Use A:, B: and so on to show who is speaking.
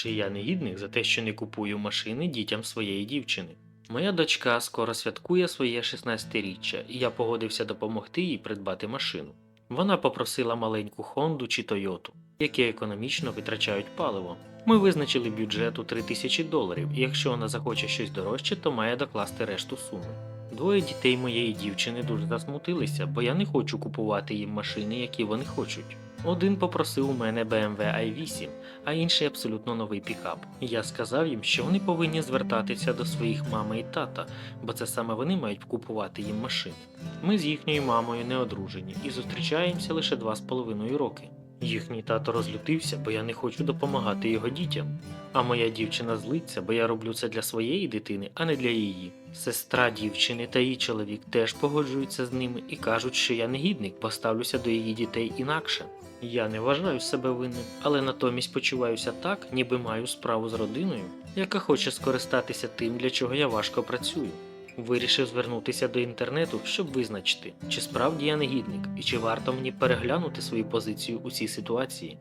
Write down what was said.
A: чи я негідник за те, що не купую машини дітям своєї дівчини. Моя дочка скоро святкує своє 16-річчя, і я погодився допомогти їй придбати машину. Вона попросила маленьку Хонду чи Тойоту, які економічно витрачають паливо. Ми визначили бюджет у 3000 доларів, і якщо вона захоче щось дорожче, то має докласти решту суми. Двоє дітей моєї дівчини дуже засмутилися, бо я не хочу купувати їм машини, які вони хочуть. Один попросив у мене BMW i8, а інший абсолютно новий пікап. Я сказав їм, що вони повинні звертатися до своїх мами і тата, бо це саме вони мають купувати їм машини. Ми з їхньою мамою не одружені і зустрічаємося лише два з половиною роки. Їхній тато розлютився, бо я не хочу допомагати його дітям. А моя дівчина злиться, бо я роблю це для своєї дитини, а не для її. Сестра дівчини та її чоловік теж погоджуються з ними і кажуть, що я негідник, бо ставлюся до її дітей інакше. Я не вважаю себе винним, але натомість почуваюся так, ніби маю справу з родиною, яка хоче скористатися тим, для чого я важко працюю. Вирішив звернутися до інтернету, щоб визначити, чи справді я негідник і чи варто мені переглянути свою позицію у цій ситуації.